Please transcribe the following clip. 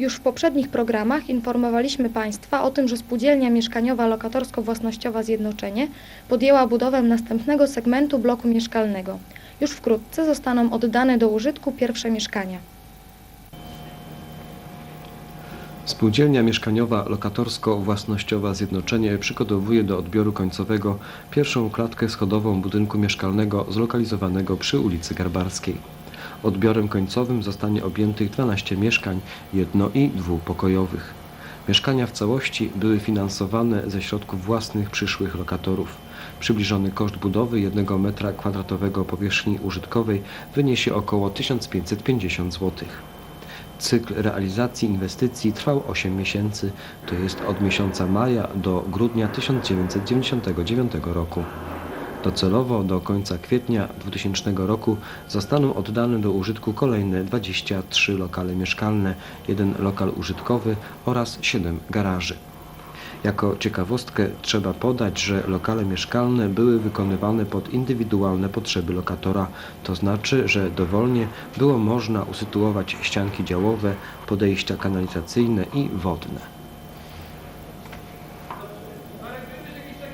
Już w poprzednich programach informowaliśmy Państwa o tym, że spółdzielnia mieszkaniowa lokatorsko-własnościowa Zjednoczenie podjęła budowę następnego segmentu bloku mieszkalnego. Już wkrótce zostaną oddane do użytku pierwsze mieszkania. Spółdzielnia mieszkaniowa lokatorsko-własnościowa Zjednoczenie przygotowuje do odbioru końcowego pierwszą klatkę schodową budynku mieszkalnego zlokalizowanego przy ulicy Garbarskiej. Odbiorem końcowym zostanie objętych 12 mieszkań jedno- i dwupokojowych. Mieszkania w całości były finansowane ze środków własnych przyszłych lokatorów. Przybliżony koszt budowy 1 metra kwadratowego powierzchni użytkowej wyniesie około 1550 zł. Cykl realizacji inwestycji trwał 8 miesięcy, to jest od miesiąca maja do grudnia 1999 roku. Docelowo do końca kwietnia 2000 roku zostaną oddane do użytku kolejne 23 lokale mieszkalne, jeden lokal użytkowy oraz 7 garaży. Jako ciekawostkę trzeba podać, że lokale mieszkalne były wykonywane pod indywidualne potrzeby lokatora, to znaczy, że dowolnie było można usytuować ścianki działowe, podejścia kanalizacyjne i wodne.